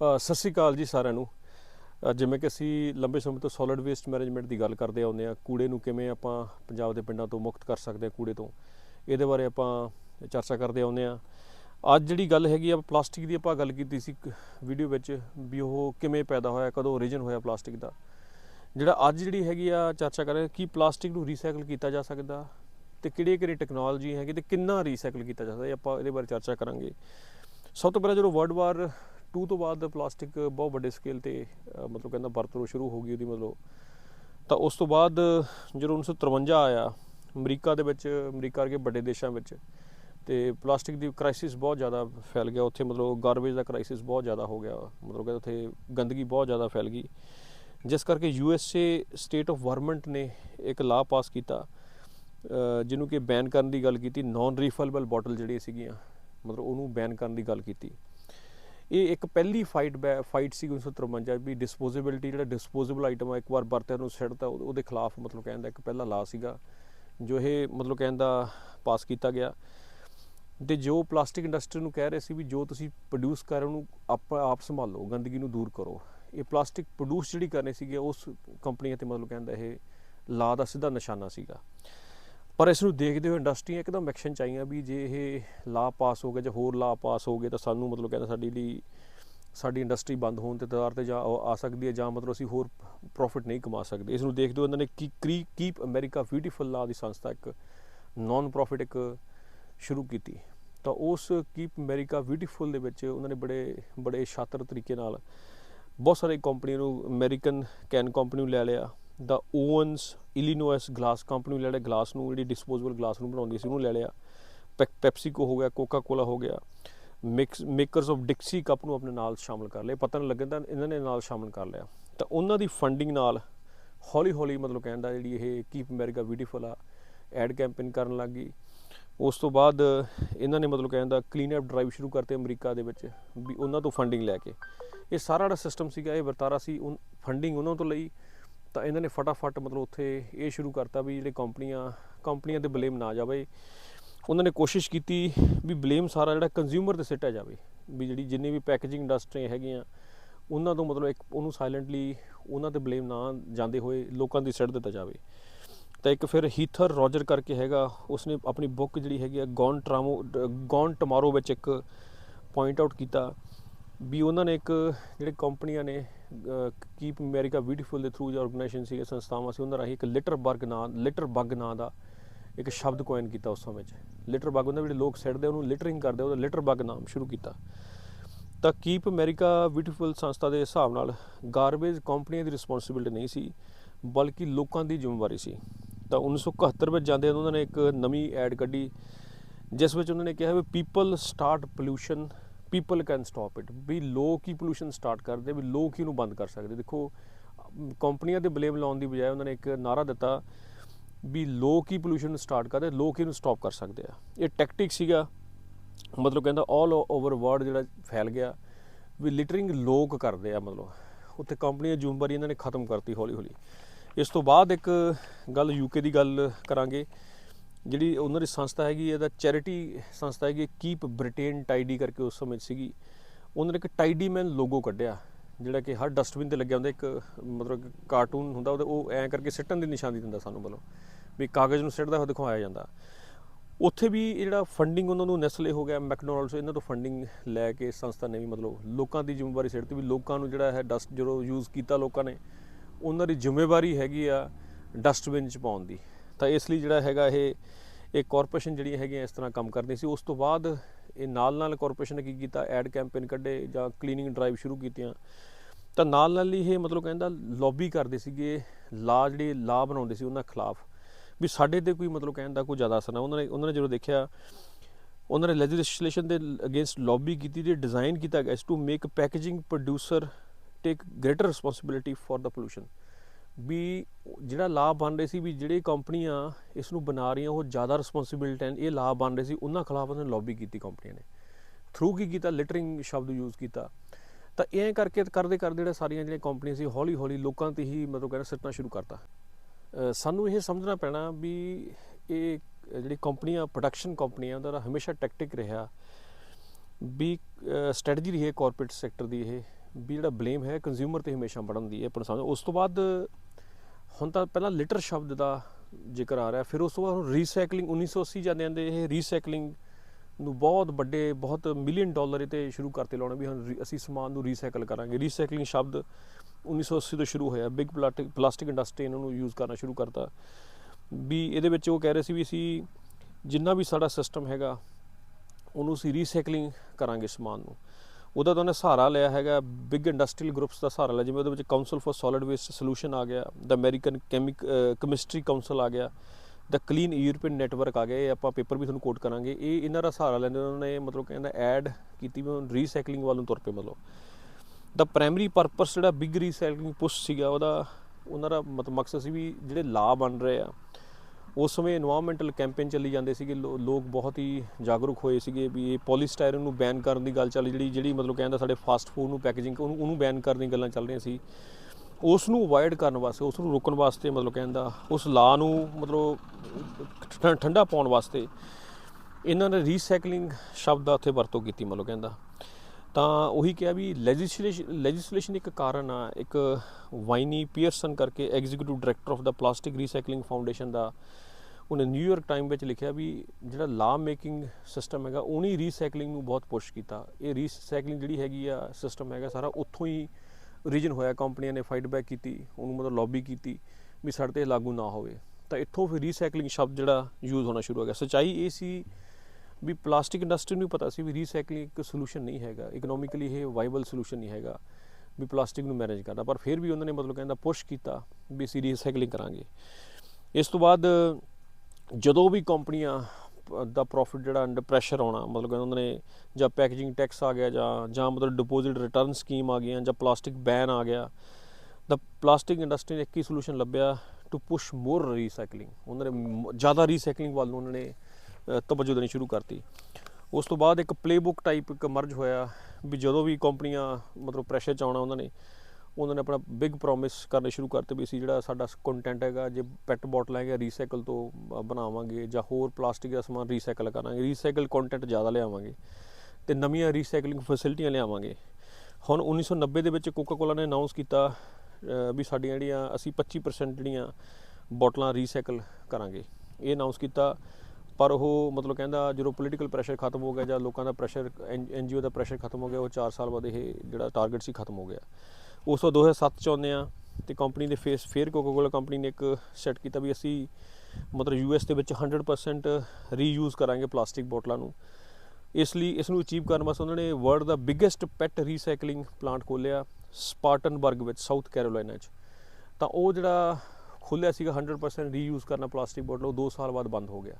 ਸਤਿ ਸ਼੍ਰੀ ਅਕਾਲ ਜੀ ਸਾਰਿਆਂ ਨੂੰ। ਜਿਵੇਂ ਕਿ ਅਸੀਂ ਲੰਬੇ ਸਮੇਂ ਤੋਂ ਸੋਲਿਡ ਵੇਸਟ ਮੈਨੇਜਮੈਂਟ ਦੀ ਗੱਲ ਕਰਦੇ ਆਉਂਦੇ ਆ ਕੂੜੇ ਨੂੰ ਕਿਵੇਂ ਆਪਾਂ ਪੰਜਾਬ ਦੇ ਪਿੰਡਾਂ ਤੋਂ ਮੁਕਤ ਕਰ ਸਕਦੇ ਆ ਕੂੜੇ ਤੋਂ, ਇਹਦੇ ਬਾਰੇ ਆਪਾਂ ਚਰਚਾ ਕਰਦੇ ਆਉਂਦੇ ਆ ਅੱਜ ਜਿਹੜੀ ਗੱਲ ਹੈਗੀ ਆ, ਪਲਾਸਟਿਕ ਦੀ ਆਪਾਂ ਗੱਲ ਕੀਤੀ ਸੀ ਵੀਡੀਓ ਵਿੱਚ ਵੀ ਉਹ ਕਿਵੇਂ ਪੈਦਾ ਹੋਇਆ, ਕਦੋਂ origin ਹੋਇਆ ਪਲਾਸਟਿਕ ਦਾ। ਜਿਹੜਾ ਅੱਜ ਜਿਹੜੀ ਹੈਗੀ ਆ, ਚਰਚਾ ਕਰ ਰਹੇ ਕੀ ਪਲਾਸਟਿਕ ਨੂੰ ਰੀਸਾਈਕਲ ਕੀਤਾ ਜਾ ਸਕਦਾ ਤੇ ਕਿਹੜੀ ਕਿਹੜੀ ਟੈਕਨੋਲੋਜੀ ਹੈਗੀ ਤੇ ਕਿੰਨਾ ਰੀਸਾਈਕਲ ਕੀਤਾ ਜਾ ਸਕਦਾ, ਇਹ ਆਪਾਂ ਇਹਦੇ ਬਾਰੇ ਚਰਚਾ ਕਰਾਂਗੇ। ਸਭ ਤੋਂ ਪਹਿਲਾਂ ਜਦੋਂ ਵਰਲਡ ਵਾਰ 2 ਤੋਂ ਬਾਅਦ ਪਲਾਸਟਿਕ ਬਹੁਤ ਵੱਡੇ ਸਕੇਲ ਤੇ ਮਤਲਬ ਕਹਿੰਦਾ ਵਰਤੋਂ ਸ਼ੁਰੂ ਹੋ ਗਈ ਉਹਦੀ ਮਤਲਬ। ਤਾਂ ਉਸ ਤੋਂ ਬਾਅਦ ਜਦੋਂ 1953 ਆਇਆ, ਅਮਰੀਕਾ ਦੇ ਵਿੱਚ, ਅਮਰੀਕਾ ਵਰਗੇ ਵੱਡੇ ਦੇਸ਼ਾਂ ਵਿੱਚ, ਤੇ ਪਲਾਸਟਿਕ ਦੀ ਕ੍ਰਾਈਸਿਸ ਬਹੁਤ ਜ਼ਿਆਦਾ ਫੈਲ ਗਿਆ। ਉੱਥੇ ਮਤਲਬ ਗਾਰਬੇਜ ਦਾ ਕ੍ਰਾਈਸਿਸ ਬਹੁਤ ਜ਼ਿਆਦਾ ਹੋ ਗਿਆ। ਮਤਲਬ ਕਿ ਉੱਥੇ ਗੰਦਗੀ ਬਹੁਤ ਜ਼ਿਆਦਾ ਫੈਲ ਗਈ। ਜਿਸ ਕਰਕੇ U S A state of government ਨੇ ਇੱਕ ਲਾਅ ਪਾਸ ਕੀਤਾ ਜਿਹਨੂੰ ਕਿ ਬੈਨ ਕਰਨ ਦੀ ਗੱਲ ਕੀਤੀ ਨਾਨ ਰੀਫਲੇਬਲ ਬੋਟਲ ਜਿਹੜੀਆਂ ਸੀਗੀਆਂ, ਮਤਲਬ ਉਹਨੂੰ ਬੈਨ ਕਰਨ ਦੀ ਗੱਲ ਕੀਤੀ। ਇਹ ਇੱਕ ਪਹਿਲੀ ਫਾਈਟ ਫਾਈਟ ਸੀ 1953 ਵੀ ਡਿਸਪੋਜ਼ੇਬਿਲਟੀ ਜਿਹੜਾ ਡਿਸਪੋਜ਼ੇਬਲ ਆਈਟਮ ਆ, ਇੱਕ ਵਾਰ ਵਰਤਿਆ ਨੂੰ ਸਿੱਟਦਾ ਉਹਦੇ ਖਿਲਾਫ ਮਤਲਬ ਕਹਿੰਦਾ ਇੱਕ ਪਹਿਲਾ ਲਾ ਸੀਗਾ, ਜੋ ਇਹ ਮਤਲਬ ਕਹਿੰਦਾ ਪਾਸ ਕੀਤਾ ਗਿਆ। ਤੇ ਜੋ ਪਲਾਸਟਿਕ ਇੰਡਸਟਰੀ ਨੂੰ ਕਹਿ ਰਹੇ ਸੀ ਵੀ ਜੋ ਤੁਸੀਂ ਪ੍ਰੋਡਿਊਸ ਕਰ ਰਹੇ ਉਹਨੂੰ ਆਪ ਆਪ ਸੰਭਾਲੋ, ਗੰਦਗੀ ਨੂੰ ਦੂਰ ਕਰੋ। ਇਹ ਪਲਾਸਟਿਕ ਪ੍ਰੋਡਿਊਸ ਜਿਹੜੀ ਕਰਨੀ ਸੀਗੀ, ਉਸ ਕੰਪਨੀਆਂ ਤੇ ਮਤਲਬ ਕਹਿੰਦਾ ਇਹ ਲਾ ਦਾ ਸਿੱਧਾ ਨਿਸ਼ਾਨਾ ਸੀਗਾ। ਪਰ ਇਸ ਨੂੰ ਦੇਖਦੇ ਹੋਏ ਇੰਡਸਟਰੀਆਂ ਇੱਕਦਮ ਐਕਸ਼ਨ ਚਾਹੀਆਂ ਵੀ ਜੇ ਇਹ ਲਾ ਪਾਸ ਹੋ ਗਿਆ ਜਾਂ ਹੋਰ ਲਾ ਪਾਸ ਹੋ ਗਏ ਤਾਂ ਸਾਨੂੰ ਮਤਲਬ ਕਹਿੰਦਾ ਸਾਡੀ ਲਈ ਸਾਡੀ ਇੰਡਸਟਰੀ ਬੰਦ ਹੋਣ ਤੇ ਤਾਰ ਤੇ ਜਾ ਆ ਸਕਦੀ ਹੈ ਜਾਂ ਮਤਲਬ ਅਸੀਂ ਹੋਰ ਪ੍ਰੋਫਿਟ ਨਹੀਂ ਕਮਾ ਸਕਦੇ। ਇਸ ਨੂੰ ਦੇਖਦੇ ਹੋਏ ਉਹਨਾਂ ਨੇ ਕੀ ਕਰੀ ਕੀਪ ਅਮਰੀਕਾ ਬਿਊਟੀਫੁਲ ਲਾ ਦੀ ਸੰਸਥਾ ਇੱਕ ਨਾਨ ਪ੍ਰੋਫਿਟ ਇੱਕ ਸ਼ੁਰੂ ਕੀਤੀ। ਤਾਂ ਉਸ ਕੀਪ ਅਮਰੀਕਾ ਬਿਊਟੀਫੁਲ ਦੇ ਵਿੱਚ ਉਹਨਾਂ ਨੇ ਬੜੇ ਬੜੇ ਸ਼ਾਤਰ ਤਰੀਕੇ ਨਾਲ ਬਹੁਤ ਸਾਰੇ ਕੰਪਨੀ ਨੂੰ ਅਮਰੀਕਨ ਕੈਨ ਕੰਪਨੀ ਨੂੰ ਲੈ ਲਿਆ। ਦਾ ਓਵਨਸ ਇਲੀਨੋਇਸ ਗਲਾਸ ਕੰਪਨੀ ਨੂੰ ਲੈ ਲਿਆ ਗਲਾਸ ਨੂੰ ਜਿਹੜੀ ਡਿਸਪੋਜ਼ੇਬਲ ਗਲਾਸ ਨੂੰ ਬਣਾਉਂਦੀ ਸੀ, ਉਹਨੂੰ ਲੈ ਲਿਆ। ਪੈਪਸੀਕੋ ਹੋ ਗਿਆ ਕੋਕਾ ਕੋਲਾ ਹੋ ਗਿਆ। Mix makers of Dixie cup ਨੂੰ ਆਪਣੇ ਨਾਲ ਸ਼ਾਮਲ ਕਰ ਲਿਆ ਪਤਾ ਨਹੀਂ ਲੱਗਣ ਤਾਂ ਇਹਨਾਂ ਨੇ ਨਾਲ ਸ਼ਾਮਲ ਕਰ ਲਿਆ। ਤਾਂ ਉਹਨਾਂ ਦੀ ਫੰਡਿੰਗ ਨਾਲ ਹੌਲੀ ਹੌਲੀ ਮਤਲਬ ਕਹਿੰਦਾ ਜਿਹੜੀ ਇਹ ਕੀਪ ਅਮਰੀਕਾ ਬਿਊਟੀਫੁਲ ਆ ਐਡ ਕੈਂਪੇਨ ਕਰਨ ਲੱਗ ਗਈ। ਉਸ ਤੋਂ ਬਾਅਦ ਇਹਨਾਂ ਨੇ ਮਤਲਬ ਕਹਿੰਦਾ ਕਲੀਨ ਅਪ ਡਰਾਈਵ ਸ਼ੁਰੂ ਕਰਤੇ ਅਮਰੀਕਾ ਦੇ ਵਿੱਚ, ਵੀ ਉਹਨਾਂ ਤੋਂ ਫੰਡਿੰਗ ਲੈ ਕੇ। ਇਹ ਸਾਰਾ ਜਿਹੜਾ ਸਿਸਟਮ ਸੀਗਾ, ਇਹ ਵਰਤਾਰਾ ਸੀ। ਫੰਡਿੰਗ ਉਹਨਾਂ ਤੋਂ ਲਈ। ਤਾਂ ਇਹਨਾਂ ਨੇ ਫਟਾਫਟ ਮਤਲਬ ਉੱਥੇ ਇਹ ਸ਼ੁਰੂ ਕਰਤਾ ਵੀ ਜਿਹੜੇ ਕੰਪਨੀਆਂ ਕੰਪਨੀਆਂ ਤੇ ਬਲੇਮ ਨਾ ਜਾਵੇ। ਉਹਨਾਂ ਨੇ ਕੋਸ਼ਿਸ਼ ਕੀਤੀ ਵੀ ਬਲੇਮ ਸਾਰਾ ਜਿਹੜਾ ਕੰਜ਼ਿਊਮਰ ਤੇ ਸਿੱਟਿਆ ਜਾਵੇ। ਵੀ ਜਿਹੜੀ ਜਿੰਨੀ ਵੀ ਪੈਕੇਜਿੰਗ ਇੰਡਸਟਰੀ ਹੈਗੀਆਂ, ਉਹਨਾਂ ਤੋਂ ਮਤਲਬ ਇੱਕ ਉਹਨੂੰ ਸਾਇਲੈਂਟਲੀ ਉਹਨਾਂ ਤੇ ਬਲੇਮ ਨਾ ਜਾਂਦੇ ਹੋਏ ਲੋਕਾਂ ਦੀ ਸਿੱਟ ਦਿੱਤਾ ਜਾਵੇ। ਤਾਂ ਇੱਕ ਫਿਰ ਹੀਥਰ ਰੋਜਰ ਕਰਕੇ ਹੈਗਾ, ਉਸਨੇ ਆਪਣੀ ਬੁੱਕ ਜਿਹੜੀ ਹੈਗੀ ਆ ਗੌਨ ਟਰਾਮੋ ਗੌਨ ਟਮਾਰੋ ਵਿੱਚ ਇੱਕ ਪੁਆਇੰਟ ਆਊਟ ਕੀਤਾ। ਵੀ ਉਹਨਾਂ ਨੇ ਇੱਕ ਜਿਹੜੇ ਕੰਪਨੀਆਂ ਨੇ ਕੀਪ ਅਮਰੀਕਾ ਬਿਊਟੀਫੁਲ ਦੇ ਥਰੂ ਜੋ ਆਰਗੇਨਾਈਜੇਸ਼ਨ ਸੀ ਸੰਸਥਾਵਾਂ ਸੀ, ਉਹਨਾਂ ਰਾਹੀਂ ਇੱਕ ਲਿਟਰ ਬਰਗ ਨਾਂ ਲਿਟਰ ਬੱਗ ਨਾਂ ਦਾ ਇੱਕ ਸ਼ਬਦ ਕੋਇਨ ਕੀਤਾ ਉਸ ਸਮੇਂ 'ਚ। ਲਿਟਰ ਬੱਗ ਉਹਨਾਂ ਜਿਹੜੇ ਲੋਕ ਸਿੱਟਦੇ, ਉਹਨੂੰ ਲਿਟਰਿੰਗ ਕਰਦੇ, ਉਹਦਾ ਲਿਟਰ ਬੱਗ ਨਾਮ ਸ਼ੁਰੂ ਕੀਤਾ। ਤਾਂ ਕੀਪ ਅਮਰੀਕਾ ਬਿਊਟੀਫੁਲ ਸੰਸਥਾ ਦੇ ਹਿਸਾਬ ਨਾਲ ਗਾਰਬੇਜ ਕੰਪਨੀਆਂ ਦੀ ਰਿਸਪੌਂਸਿਬਿਲਟੀ ਨਹੀਂ ਸੀ, ਬਲਕਿ ਲੋਕਾਂ ਦੀ ਜ਼ਿੰਮੇਵਾਰੀ ਸੀ। ਤਾਂ 1971 ਵਿੱਚ ਜਾਂਦੇ ਉਹਨਾਂ ਨੇ ਇੱਕ ਨਵੀਂ ਐਡ ਕੱਢੀ, ਜਿਸ ਵਿੱਚ ਉਹਨਾਂ ਨੇ ਕਿਹਾ we people start pollution people can stop it ਵੀ ਲੋਕ ਹੀ ਪੋਲੂਸ਼ਨ ਸਟਾਰਟ ਕਰਦੇ, ਵੀ ਲੋਕ ਹੀ ਨੂੰ ਬੰਦ ਕਰ ਸਕਦੇ। ਦੇਖੋ, ਕੰਪਨੀਆਂ ਤੇ ਬਲੇਮ ਲਾਉਣ ਦੀ ਬਜਾਏ ਉਹਨਾਂ ਨੇ ਇੱਕ ਨਾਰਾ ਦਿੱਤਾ ਵੀ ਲੋਕ ਹੀ ਪੋਲੂਸ਼ਨ ਸਟਾਰਟ ਕਰਦੇ, ਲੋਕ ਹੀ ਨੂੰ ਸਟਾਪ ਕਰ ਸਕਦੇ ਆ। ਇਹ ਟੈਕਟਿਕ ਸੀਗਾ, ਮਤਲਬ ਕਹਿੰਦਾ 올 ਓਵਰ ਵਰਲਡ ਜਿਹੜਾ ਫੈਲ ਗਿਆ, ਵੀ ਲਿਟਰਿੰਗ ਲੋਕ ਕਰਦੇ ਆ, ਮਤਲਬ। ਉੱਥੇ ਕੰਪਨੀਆਂ ਜ਼ਿੰਮੇਵਾਰੀ ਇਹਨਾਂ ਨੇ ਖਤਮ ਕਰਤੀ ਹੌਲੀ ਹੌਲੀ ਇਸ ਤੋਂ ਬਾਅਦ ਇੱਕ ਗੱਲ ਯੂਕੇ ਦੀ ਗੱਲ ਕਰਾਂਗੇ। ਜਿਹੜੀ ਉਹਨਾਂ ਦੀ ਸੰਸਥਾ ਹੈਗੀ, ਇਹਦਾ ਚੈਰਿਟੀ ਸੰਸਥਾ ਹੈਗੀ ਕੀਪ ਬ੍ਰਿਟੇਨ ਟਾਈਡੀ ਕਰਕੇ ਉਸ ਸਮੇਂ ਸੀਗੀ। ਉਹਨਾਂ ਨੇ ਇੱਕ ਟਾਈਡੀ ਮੈਨ ਲੋਗੋ ਕੱਢਿਆ, ਜਿਹੜਾ ਕਿ ਹਰ ਡਸਟਬਿਨ ਤੇ ਲੱਗਿਆ ਹੁੰਦਾ, ਇੱਕ ਮਤਲਬ ਕਾਰਟੂਨ ਹੁੰਦਾ, ਉਹਦੇ ਉਹ ਐਂ ਕਰਕੇ ਸਿੱਟਣ ਦੀ ਨਿਸ਼ਾਨੀ ਦਿੰਦਾ ਸਾਨੂੰ ਮਤਲਬ ਵੀ ਕਾਗਜ਼ ਨੂੰ ਸਿੱਟਦਾ ਹੋਇਆ ਦਿਖਾਇਆ ਜਾਂਦਾ। ਉੱਥੇ ਵੀ ਜਿਹੜਾ ਫੰਡਿੰਗ ਉਹਨਾਂ ਨੂੰ ਨੈਸਲੇ ਹੋ ਗਿਆ ਮੈਕਡੋਨਲਡਸ ਇਹਨਾਂ ਤੋਂ ਫੰਡਿੰਗ ਲੈ ਕੇ ਸੰਸਥਾ ਨੇ ਵੀ ਮਤਲਬ ਲੋਕਾਂ ਦੀ ਜ਼ਿੰਮੇਵਾਰੀ ਸਿੱਟਤੀ, ਵੀ ਲੋਕਾਂ ਨੂੰ ਜਿਹੜਾ ਹੈ ਡਸਟ ਜਦੋਂ ਯੂਜ਼ ਕੀਤਾ ਲੋਕਾਂ ਨੇ, ਉਹਨਾਂ ਦੀ ਜ਼ਿੰਮੇਵਾਰੀ ਹੈਗੀ ਆ ਡਸਟਬਿਨ 'ਚ ਪਾਉਣ ਦੀ। ਤਾਂ ਇਸ ਲਈ ਜਿਹੜਾ ਹੈਗਾ ਇਹ ਇਹ ਕਾਰਪੋਰੇਸ਼ਨ ਜਿਹੜੀਆਂ ਹੈਗੀਆਂ ਇਸ ਤਰ੍ਹਾਂ ਕੰਮ ਕਰਦੀ ਸੀ। ਉਸ ਤੋਂ ਬਾਅਦ ਇਹ ਨਾਲ ਨਾਲ ਕਾਰਪੋਰੇਸ਼ਨ ਨੇ ਕੀ ਕੀਤਾ? ਐਡ ਕੈਂਪੇਨ ਕੱਢੇ ਜਾਂ ਕਲੀਨਿੰਗ ਡਰਾਈਵ ਸ਼ੁਰੂ ਕੀਤੀਆਂ। ਤਾਂ ਨਾਲ ਨਾਲ ਹੀ ਇਹ ਮਤਲਬ ਕਹਿੰਦਾ ਲੌਬੀ ਕਰਦੇ ਸੀਗੇ। ਲਾ ਜਿਹੜੇ ਲਾ ਬਣਾਉਂਦੇ ਸੀ ਉਹਨਾਂ ਖਿਲਾਫ। ਵੀ ਸਾਡੇ ਤੇ ਕੋਈ ਮਤਲਬ ਕਹਿਣ ਦਾ ਕੋਈ ਜ਼ਿਆਦਾ ਅਸਰ ਨਾ, ਉਹਨਾਂ ਨੇ ਉਹਨਾਂ ਨੇ ਜਦੋਂ ਦੇਖਿਆ, ਉਹਨਾਂ ਨੇ ਲੈਜਿਸਲੇਸ਼ਨ ਦੇ ਅਗੇਂਸਟ ਲੌਬੀ ਕੀਤੀ ਤੇ ਡਿਜ਼ਾਈਨ ਕੀਤਾ ਗਿਆ to make packaging producer take greater responsibility for the pollution ਵੀ ਜਿਹੜਾ ਲਾਭ ਬਣ ਰਹੇ ਸੀ ਵੀ ਜਿਹੜੇ ਕੰਪਨੀਆਂ ਇਸ ਨੂੰ ਬਣਾ ਰਹੀਆਂ, ਉਹ ਜ਼ਿਆਦਾ ਰਿਸਪੌਂਸਿਬਿਲਟੀ ਹਨ ਇਹ ਲਾਭ ਬਣ ਰਹੇ ਸੀ, ਉਹਨਾਂ ਖਿਲਾਫ ਉਹਨਾਂ ਨੇ ਲੌਬੀ ਕੀਤੀ ਕੰਪਨੀਆਂ ਨੇ। ਥਰੂ ਕੀ ਕੀਤਾ? ਲਿਟਰਿੰਗ ਸ਼ਬਦ ਯੂਜ਼ ਕੀਤਾ। ਤਾਂ ਇਹ ਕਰਕੇ ਕਰਦੇ ਕਰਦੇ ਜਿਹੜਾ ਸਾਰੀਆਂ ਜਿਹੜੀਆਂ ਕੰਪਨੀਆਂ ਸੀ ਹੌਲੀ ਹੌਲੀ ਲੋਕਾਂ ਤੇ ਹੀ ਮਤਲਬ ਕਹਿੰਦਾ ਸਿੱਟਣਾ ਸ਼ੁਰੂ ਕਰਤਾ। ਸਾਨੂੰ ਇਹ ਸਮਝਣਾ ਪੈਣਾ ਵੀ ਇਹ ਜਿਹੜੀ ਕੰਪਨੀਆਂ ਪ੍ਰੋਡਕਸ਼ਨ ਕੰਪਨੀਆਂ ਦਾ ਹਮੇਸ਼ਾ ਟੈਕਟਿਕ ਰਿਹਾ ਵੀ ਸਟ੍ਰੈਟਜੀ ਰਹੀ ਹੈ ਕਾਰਪੋਰੇਟ ਸੈਕਟਰ ਦੀ ਇਹ। ਵੀ ਜਿਹੜਾ ਬਲੇਮ ਹੈ ਕੰਜ਼ਿਊਮਰ ਤੇ ਹਮੇਸ਼ਾ ਬਣਨ ਦੀ ਹੈ ਆਪਾਂ ਸਮਝ ਉਸ ਤੋਂ ਬਾਅਦ ਹੁਣ ਤਾਂ ਪਹਿਲਾਂ ਲਿਟਰ ਸ਼ਬਦ ਦਾ ਜ਼ਿਕਰ ਆ ਰਿਹਾ, ਫਿਰ ਉਸ ਤੋਂ ਬਾਅਦ ਰੀਸਾਈਕਲਿੰਗ 1980 ਜਾਂਦੇ ਜਾਂਦੇ ਇਹ ਰੀਸਾਈਕਲਿੰਗ ਨੂੰ ਬਹੁਤ ਵੱਡੇ, ਬਹੁਤ ਮਿਲੀਅਨ ਡਾਲਰ ਤੇ ਸ਼ੁਰੂ ਕਰਤੇ ਲਾਉਣੇ ਵੀ ਹੁਣ ਰੀ- ਅਸੀਂ ਸਮਾਨ ਨੂੰ ਰੀਸਾਈਕਲ ਕਰਾਂਗੇ। ਰੀਸਾਈਕਲਿੰਗ ਸ਼ਬਦ 1980 ਤੋਂ ਸ਼ੁਰੂ ਹੋਇਆ ਬਿਗ ਪਲਾਸਟਿਕ ਇੰਡਸਟਰੀ ਇਹਨਾਂ ਨੂੰ ਯੂਜ਼ ਕਰਨਾ ਸ਼ੁਰੂ ਕਰਤਾ। ਵੀ ਇਹਦੇ ਵਿੱਚ ਉਹ ਕਹਿ ਰਹੇ ਸੀ ਵੀ ਅਸੀਂ ਜਿੰਨਾ ਵੀ ਸਾਡਾ ਸਿਸਟਮ ਹੈਗਾ, ਉਹਨੂੰ ਅਸੀਂ ਰੀਸਾਈਕਲਿੰਗ ਕਰਾਂਗੇ ਸਮਾਨ ਨੂੰ। ਉਹਦਾ ਤਾਂ ਉਹਨੇ ਸਹਾਰਾ ਲਿਆ ਹੈਗਾ ਬਿਗ ਇੰਡਸਟਰੀਅਲ ਗਰੁੱਪਸ ਦਾ ਸਹਾਰਾ ਲਿਆ, ਜਿਵੇਂ ਉਹਦੇ ਵਿੱਚ council for solid waste solution ਆ ਗਿਆ ਦ ਅਮਰੀਕਨ ਕੈਮਿਕ ਕੈਮਿਸਟਰੀ ਕਾਉਂਸਲ ਆ ਗਿਆ ਦ ਕਲੀਨ ਯੂਰਪੀਅਨ ਨੈਟਵਰਕ ਆ ਗਿਆ ਇਹ ਆਪਾਂ ਪੇਪਰ ਵੀ ਤੁਹਾਨੂੰ ਕੋਟ ਕਰਾਂਗੇ, ਇਹ ਇਹਨਾਂ ਦਾ ਸਹਾਰਾ ਲੈਂਦੇ ਉਹਨਾਂ ਨੇ ਮਤਲਬ ਕਹਿੰਦਾ ਐਡ ਕੀਤੀ ਵੀ ਰੀਸਾਈਕਲਿੰਗ ਵੱਲ ਨੂੰ ਤੁਰ ਪਏ ਮਤਲਬ। ਦਾ ਪ੍ਰਾਇਮਰੀ ਪਰਪਸ ਜਿਹੜਾ ਬਿਗ ਰੀਸਾਈਕਲਿੰਗ ਪੁਸ਼ ਸੀਗਾ, ਉਹਦਾ ਉਹਨਾਂ ਦਾ ਮਤਲਬ ਮਕਸਦ ਸੀ ਵੀ ਜਿਹੜੇ ਲਾਭ ਬਣ ਰਹੇ ਆ ਉਸ ਸਮੇਂ এনवायरमेंटल ਕੈਂਪੇਨ ਚੱਲੀ ਜਾਂਦੇ ਸੀਗੇ ਲੋਕ ਬਹੁਤ ਹੀ ਜਾਗਰੂਕ ਹੋਏ ਸੀਗੇ ਵੀ ਇਹ ਪੋਲੀਸਟਾਇਰਨ ਨੂੰ ਬੈਨ ਕਰਨ ਦੀ ਗੱਲ ਚੱਲ ਜਿਹੜੀ ਜਿਹੜੀ ਮਤਲਬ ਕਹਿੰਦਾ ਸਾਡੇ ਫਾਸਟ ਫੂਡ ਨੂੰ ਪੈਕੇਜਿੰਗ ਉਹਨੂੰ ਉਹਨੂੰ ਬੈਨ ਕਰਨ ਦੀ ਗੱਲਾਂ ਚੱਲ ਰਹੀਆਂ ਸੀ। ਉਸ ਨੂੰ ਅਵੋਇਡ ਕਰਨ ਵਾਸਤੇ, ਉਸ ਨੂੰ ਰੋਕਣ ਵਾਸਤੇ ਮਤਲਬ ਕਹਿੰਦਾ, ਉਸ ਲਾ ਨੂੰ ਮਤਲਬ ਠੰਡਾ ਪਾਉਣ ਵਾਸਤੇ ਇਹਨਾਂ ਨੇ ਰੀਸਾਈਕਲਿੰਗ ਸ਼ਬਦ ਦਾ ਉੱਥੇ ਵਰਤੋਂ ਕੀਤੀ ਮਤਲਬ ਕਹਿੰਦਾ। ਤਾਂ ਉਹੀ ਕਿਹਾ ਵੀ ਲੈਜਿਸਲੇਸ਼ਨ ਲੈਜਿਸਲੇਸ਼ਨ ਇੱਕ ਕਾਰਨ ਆ, ਇੱਕ ਵਾਈਨੀ ਪੀਅਰਸਨ ਕਰਕੇ executive director of the plastic recycling foundation ਦਾ ਉਹਨੇ ਨਿਊਯਾਰਕ ਟਾਈਮ ਵਿੱਚ ਲਿਖਿਆ ਵੀ ਜਿਹੜਾ ਲਾ ਮੇਕਿੰਗ ਸਿਸਟਮ ਹੈਗਾ, ਉਹਨੇ ਰੀਸਾਈਕਲਿੰਗ ਨੂੰ ਬਹੁਤ ਪੁਸ਼ ਕੀਤਾ। ਇਹ ਰੀਸਾਈਕਲਿੰਗ ਜਿਹੜੀ ਹੈਗੀ ਆ ਸਿਸਟਮ ਹੈਗਾ, ਸਾਰਾ ਉੱਥੋਂ ਹੀ ਰੀਜਨ ਹੋਇਆ। ਕੰਪਨੀਆਂ ਨੇ ਫਾਈਟ ਬੈਕ ਕੀਤੀ, ਉਹਨੂੰ ਮਤਲਬ ਲੌਬੀ ਕੀਤੀ ਵੀ ਸਾਡੇ ਤੇ ਲਾਗੂ ਨਾ ਹੋਵੇ। ਤਾਂ ਇੱਥੋਂ ਫਿਰ ਰੀਸਾਈਕਲਿੰਗ ਸ਼ਬਦ ਜਿਹੜਾ ਯੂਜ਼ ਹੋਣਾ ਸ਼ੁਰੂ ਹੋ ਗਿਆ। ਸੱਚਾਈ ਇਹ ਸੀ ਵੀ ਪਲਾਸਟਿਕ ਇੰਡਸਟਰੀ ਨੂੰ ਪਤਾ ਸੀ ਵੀ ਰੀਸਾਈਕਲਿੰਗ ਇੱਕ ਸੋਲੂਸ਼ਨ ਨਹੀਂ ਹੈਗਾ ਇਕਨੋਮਿਕਲੀ ਇਹ ਵਾਈਬਲ ਸੋਲੂਸ਼ਨ ਨਹੀਂ ਹੈਗਾ ਵੀ ਪਲਾਸਟਿਕ ਨੂੰ ਮੈਨੇਜ ਕਰਨਾ। ਪਰ ਫਿਰ ਵੀ ਉਹਨਾਂ ਨੇ ਮਤਲਬ ਕਹਿੰਦਾ ਪੁਸ਼ ਕੀਤਾ ਵੀ ਅਸੀਂ ਰੀਸਾਈਕਲਿੰਗ ਕਰਾਂਗੇ। ਇਸ ਤੋਂ ਬਾਅਦ ਜਦੋਂ ਵੀ ਕੰਪਨੀਆਂ ਪ- ਦਾ ਪ੍ਰੋਫਿਟ ਜਿਹੜਾ ਅੰਡਰ ਪ੍ਰੈਸ਼ਰ ਆਉਣਾ, ਮਤਲਬ ਕਹਿੰਦਾ ਉਹਨਾਂ ਨੇ ਜਾਂ ਪੈਕੇਜਿੰਗ ਟੈਕਸ ਆ ਗਿਆ ਜਾਂ ਜਾਂ ਮਤਲਬ ਡਿਪੋਜ਼ਿਟ ਰਿਟਰਨ ਸਕੀਮ ਆ ਗਈਆਂ ਜਾਂ ਪਲਾਸਟਿਕ ਬੈਨ ਆ ਗਿਆ ਦਾ ਪਲਾਸਟਿਕ ਇੰਡਸਟਰੀ ਨੇ ਇੱਕ ਹੀ ਸੋਲੂਸ਼ਨ ਲੱਭਿਆ ਟੂ ਪੁਸ਼ ਮੋਰ ਰੀਸਾਈਕਲਿੰਗ ਉਹਨਾਂ ਨੇ ਮ- ਜ਼ਿਆਦਾ ਰੀਸਾਈਕਲਿੰਗ ਵੱਲ ਨੂੰ ਉਹਨਾਂ ਨੇ ਤਵੱਜੋ ਦੇਣੀ ਸ਼ੁਰੂ ਕਰਤੀ। ਉਸ ਤੋਂ ਬਾਅਦ ਇੱਕ ਪਲੇਬੁੱਕ ਟਾਈਪ ਇੱਕ ਮਰਜ ਹੋਇਆ ਵੀ ਜਦੋਂ ਵੀ ਕੰਪਨੀਆਂ ਮਤਲਬ ਪ੍ਰੈਸ਼ਰ ਚ ਆਉਣਾ ਉਹਨਾਂ ਨੇ ਉਹਨਾਂ ਨੇ ਆਪਣਾ ਬਿਗ ਪ੍ਰੋਮਿਸ ਕਰਨੇ ਸ਼ੁਰੂ ਕਰਤੇ ਵੀ ਅਸੀਂ ਜਿਹੜਾ ਸਾਡਾ ਕੰਟੈਂਟ ਹੈਗਾ, ਜੇ ਪੈਟ ਬੋਟਲ ਹੈਗਾ ਰੀਸਾਈਕਲ ਤੋਂ ਬਣਾਵਾਂਗੇ ਜਾਂ ਹੋਰ ਪਲਾਸਟਿਕ ਦਾ ਸਮਾਨ ਰੀਸਾਈਕਲ ਕਰਾਂਗੇ ਰੀਸਾਈਕਲ ਕੰਟੈਂਟ ਜ਼ਿਆਦਾ ਲਿਆਵਾਂਗੇ ਤੇ ਨਵੀਆਂ ਰੀਸਾਈਕਲਿੰਗ ਫੈਸਿਲਿਟੀਆਂ ਲਿਆਵਾਂਗੇ। ਹੁਣ 1990 ਦੇ ਵਿੱਚ ਕੋਕਾ ਕੋਲਾ ਨੇ ਅਨਾਉਂਸ ਕੀਤਾ ਵੀ ਸਾਡੀਆਂ ਜਿਹੜੀਆਂ ਅਸੀਂ 25% ਜਿਹੜੀਆਂ ਬੋਟਲਾਂ ਰੀਸਾਈਕਲ ਕਰਾਂਗੇ। ਇਹ ਅਨਾਉਂਸ ਕੀਤਾ ਪਰ ਉਹ ਮਤਲਬ ਕਹਿੰਦਾ ਜਦੋਂ ਪੋਲੀਟੀਕਲ ਪ੍ਰੈਸ਼ਰ ਖਤਮ ਹੋ ਗਿਆ ਜਾਂ ਲੋਕਾਂ ਦਾ ਪ੍ਰੈਸ਼ਰ ਐਨਜੀਓ ਦਾ ਪ੍ਰੈਸ਼ਰ ਖਤਮ ਹੋ ਗਿਆ, ਉਹ 4 ਸਾਲ ਬਾਅਦ ਇਹ ਜਿਹੜਾ ਟਾਰਗੇਟ ਸੀ ਖਤਮ ਹੋ ਗਿਆ। ਉਸ ਤੋਂ 2007 ਚ ਆਉਂਦੇ ਆ ਤੇ ਕੰਪਨੀ ਦੇ ਫੇਸ ਫੇਰ ਕੋਕਾ ਕੋਲਾ ਕੰਪਨੀ ਨੇ ਇੱਕ ਸੈੱਟ ਕੀਤਾ ਵੀ ਅਸੀਂ ਮਤਲਬ ਯੂਐਸ ਦੇ ਵਿੱਚ 100% ਰੀਯੂਜ਼ ਕਰਾਂਗੇ ਪਲਾਸਟਿਕ ਬੋਟਲਾਂ ਨੂੰ। ਇਸ ਲਈ ਇਸ ਨੂੰ ਅਚੀਵ ਕਰਨ ਵਾਸਤੇ ਉਹਨਾਂ ਨੇ ਵਰਲਡ ਦਾ ਬਿਗੇਸਟ ਪੈਟ ਰੀਸਾਈਕਲਿੰਗ ਪਲਾਂਟ ਖੋਲ੍ਹਿਆ ਸਪਾਰਟਨਬਰਗ ਵਿੱਚ ਸਾਊਥ ਕੈਰੋਲਾਈਨਾ 'ਚ। ਤਾਂ ਉਹ ਜਿਹੜਾ ਖੁੱਲਿਆ ਸੀਗਾ 100% ਰੀਯੂਜ਼ ਕਰਨਾ ਪਲਾਸਟਿਕ ਬੋਟਲ, ਉਹ 2 ਸਾਲ ਬਾਅਦ ਬੰਦ ਹੋ ਗਿਆ।